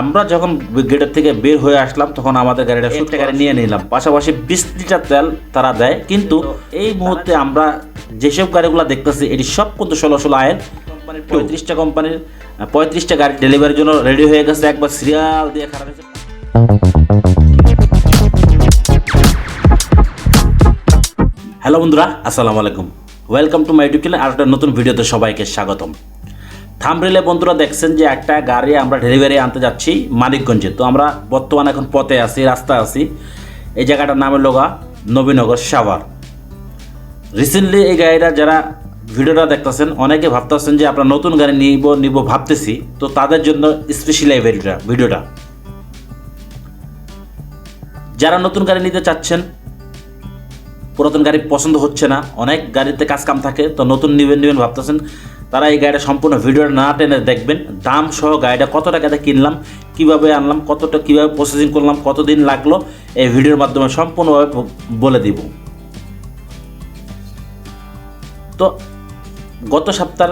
আমরা যখন গেটের থেকে বের হয়ে আসলাম তখন আমাদের গাড়িটা সুটটা গাড়ি নিয়ে নিলাম। পাশাপাশি বিশ লিটার তেল তারা দেয়। কিন্তু এই মুহূর্তে আমরা যেসব গাড়িগুলো দেখতেছি এটি সব কিন্তু ষোলো ষোলো আয়ের পঁয়ত্রিশটা কোম্পানির পঁয়ত্রিশটা গাড়ি ডেলিভারির জন্য রেডি হয়ে গেছে। একবার সিরিয়াল দিয়ে খারাপ হয়েছে। হ্যালো বন্ধুরা আসসালামু আলাইকুম। Welcome to my YouTube channel আর একটা নতুন ভিডিওতে সবাইকে স্বাগতম। থামরিলে বন্ধুরা দেখছেন যে একটা গাড়ি আমরা ডেলিভারি আনতে যাচ্ছি মানিকগঞ্জে। তো আমরা বর্তমানে এখন পথে আছি রাস্তা আছি। এই জায়গাটার নাম হলো নবীনগর সাভার। রিসেন্টলি এই গাড়িটা যারা ভিডিওটা দেখতেছেন, অনেকে ভাবতেছেন যে আমরা নতুন গাড়ি নিব নিব ভাবতেছি। তো তাদের জন্য স্পেশাল এই ভিডিওটা ভিডিওটা। যারা নতুন গাড়ি নিতে চাচ্ছেন, পুরাতন গাড়ি পছন্দ হচ্ছে না, অনেক গাড়িতে কাজ কাম থাকে, তো নতুন নেবেন নেবেন ভাবতেছেন। তারা এই গাড়িটা সম্পূর্ণ ভিডিওটা না টেনে দেখবেন। দাম সহ গাড়িটা কত টাকাতে কিনলাম, কীভাবে আনলাম, কতটা কীভাবে প্রসেসিং করলাম, কতদিন লাগল, এই ভিডিওর মাধ্যমে সম্পূর্ণভাবে বলে দিব। তো গত সপ্তাহ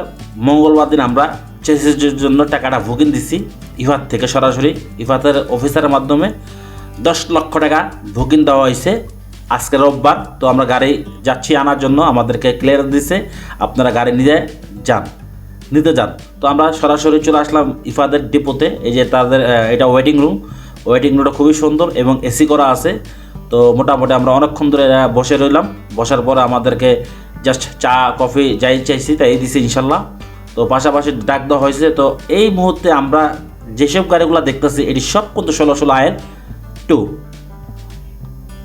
মঙ্গলবার দিন আমরা চেসিসের জন্য টাকাটা বুকিং দিছি, ইফাত থেকে সরাসরি। ইফাতের অফিসারের মাধ্যমে দশ লক্ষ টাকা বুকিং দেওয়া হয়েছে। আজকে রোববার, তো আমরা গাড়ি যাচ্ছি আনার জন্য, আমাদেরকে ক্লিয়ার দিছে। আপনারা গাড়ি নিয়ে যান, নিতে যান। তো আমরা সরাসরি চলে আসলাম ইফাদের ডিপোতে। এই যে তাদের এটা ওয়েটিং রুম ওয়েটিং রুমটা খুবই সুন্দর এবং এসি করা আছে। তো মোটামুটি আমরা অনেকক্ষণ ধরে বসে রইলাম। বসার পরে আমাদেরকে জাস্ট চা, কফি যাই চাইছি তাই দিছি ইনশাল্লাহ। তো পাশাপাশি ডাক দেওয়া হয়েছে। তো এই মুহূর্তে আমরা যেসব গাড়িগুলো দেখতেছি, এটি সব কিন্তু ষোলো ষোলো আয়ের টু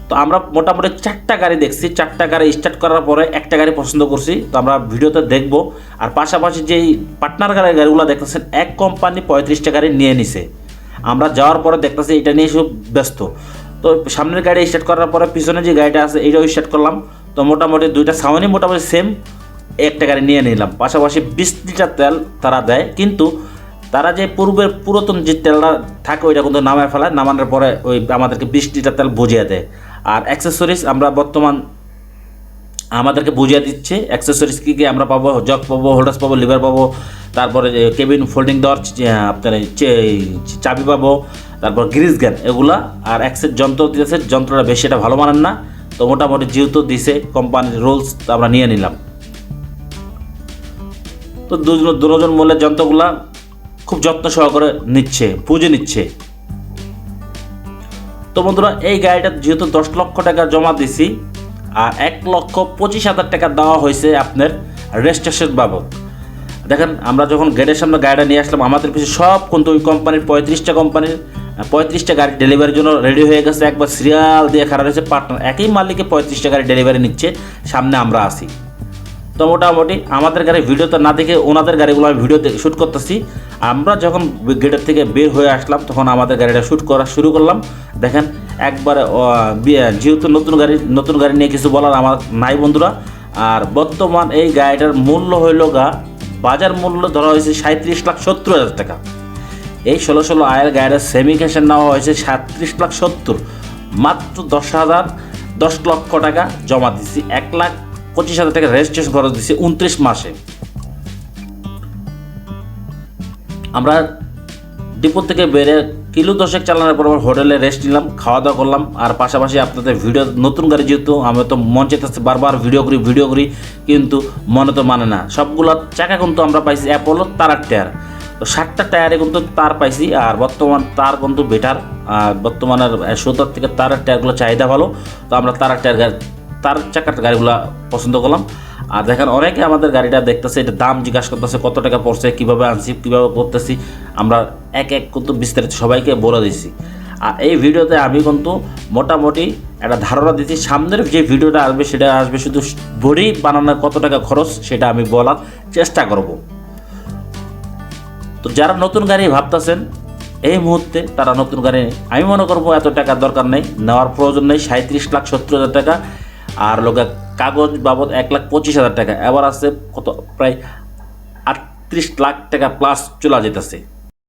তো আমরা মোটামুটি চারটা গাড়ি দেখছি। চারটা গাড়ি স্টার্ট করার পরে একটা গাড়ি পছন্দ করছি। তো আমরা ভিডিওতে দেখব। আর পাশাপাশি যেই পার্টনার গাড়ি গাড়িগুলো দেখতেছেন, এক কোম্পানি পঁয়ত্রিশটা গাড়ি নিয়ে নিছে। আমরা যাওয়ার পরে দেখতেছি এটা নিয়ে সব ব্যস্ত। তো সামনের গাড়ি স্টার্ট করার পরে পিছনে যে গাড়িটা আছে এইটাও স্টার্ট করলাম। তো মোটামুটি দুইটা সাউন্ডই মোটামুটি সেম একটা গাড়ি নিয়ে নিলাম। পাশাপাশি বিশ লিটার তেল তারা দেয়। কিন্তু তারা যে পূর্বের পুরাতন যে তেলটা থাকে, ওইটা কিন্তু নামায় ফেলায়। নামানোর পরে ওই আমাদেরকে বিশ লিটার তেল বুঝিয়ে দেয়। আর অ্যাক্সেসরিজ আমরা বর্তমান আমাদেরকে বুঝিয়ে দিচ্ছে। অ্যাক্সেসরিজ কী কী আমরা পাবো? জগ পাবো হোল্ডার্স পাবো লিভার পাবো, তারপরে কেবিন ফোল্ডিং দেওয়ার আপনার চাবি পাবো, তারপর গ্রিস গ্যান এগুলা। আর অ্যাক্সেস যন্ত্র দিয়েছে যন্ত্রটা বেশি এটা ভালো মানেন না। তো মোটামুটি যেহেতু দিছে কোম্পানির রুলস আমরা নিয়ে নিলাম। তো দুজন দুজন মূল্যের যন্ত্রগুলা খুব যত্ন সহকারে নিচ্ছে, পুজো নিচ্ছে। তো বন্ধুরা, এই গাড়িটা যেহেতু দশ লক্ষ টাকা জমা দিছি, আর এক লক্ষ পঁচিশ হাজার টাকা দেওয়া হয়েছে আপনার রেজিস্ট্রেশন বাবদ। দেখেন, আমরা যখন গেটের সামনে গাড়িটা নিয়ে আসলাম, আমাদের পিছনে সব কিন্তু ওই কোম্পানির পঁয়ত্রিশটা কোম্পানির পঁয়ত্রিশটা গাড়ি ডেলিভারির জন্য রেডি হয়ে গেছে। একবার সিরিয়াল দিয়ে খারাপ হয়েছে পার্টনার একই মালিকে পঁয়ত্রিশটা গাড়ি ডেলিভারি নিচ্ছে, সামনে আমরা আসি তো মোটামুটি আমাদের গাড়ি ভিডিওতে না দেখে ওনাদের গাড়িগুলো আমি ভিডিও শ্যুট করতেছি। আমরা যখন গেটের থেকে বের হয়ে আসলাম, তখন আমাদের গাড়িটা শ্যুট করা শুরু করলাম। দেখেন, একবারে যেহেতু নতুন গাড়ি নতুন গাড়ি নিয়ে কিছু বলার আমার নাই বন্ধুরা। আর বর্তমান এই গাড়িটার মূল্য হইল গা, বাজার মূল্য ধরা হয়েছে সাঁত্রিশ লাখ সত্তর হাজার টাকা। এই ষোলো ষোলো আয়ের গাড়ির সেমিকেশন নেওয়া হয়েছে সাতত্রিশ লাখ সত্তর। মাত্র দশ হাজার দশ লক্ষ টাকা জমা দিচ্ছি এক লাখ পঁচিশ হাজার টাকা রেজিস্ট্রেশন খরচ দিচ্ছি উনত্রিশ মাসে। আমরা ডিপো থেকে বেড়ে কিলো দশেক চালানোর পর হোটেলে রেস্ট নিলাম, খাওয়া দাওয়া করলাম, আর পাশাপাশি আপনাদের ভিডিও, নতুন গাড়ি যেহেতু আমি তো মন চেতেছে বারবার ভিডিও করি ভিডিও করি, কিন্তু মনে তো মানে না। সবগুলো চাকা কিন্তু আমরা পাইছি অ্যাপোলো তারার টায়ার। তো ষাটটা টায়ারে কিন্তু তার পাইছি, আর বর্তমান তার কিন্তু বেটার আর বর্তমানের সত্তর থেকে তারের টায়ারগুলো চাহিদা ভালো। তো আমরা তারার টায়ার তার চাকার গাড়িগুলো পছন্দ করলাম। আর দেখেন অনেকে আমাদের গাড়িটা দেখতেছে, এটা দাম জিজ্ঞাসা করতেছে, কত টাকা পড়ছে, কীভাবে আনছি, কীভাবে করতেছি আমরা এক এক কিন্তু বিস্তারিত সবাইকে বলে দিচ্ছি আর এই ভিডিওতে আমি কিন্তু মোটামুটি একটা ধারণা দিচ্ছি সামনের যে ভিডিওটা আসবে, সেটা আসবে শুধু বডি বানানোর কত টাকা খরচ, সেটা আমি বলার চেষ্টা করব। তো যারা নতুন গাড়ি ভাবতেছেন, এই মুহূর্তে তারা নতুন গাড়ি, আমি মনে করব এত টাকার দরকার নেই, নেওয়ার প্রয়োজন নেই সাঁত্রিশ লাখ, সত্তর হাজার টাকা আর লোকে কাগজ বাবদ এক লাখ পঁচিশ হাজার টাকা। এবার আছে কত? প্রায় আটত্রিশ লাখ টাকা প্লাস চলে যেতেছে।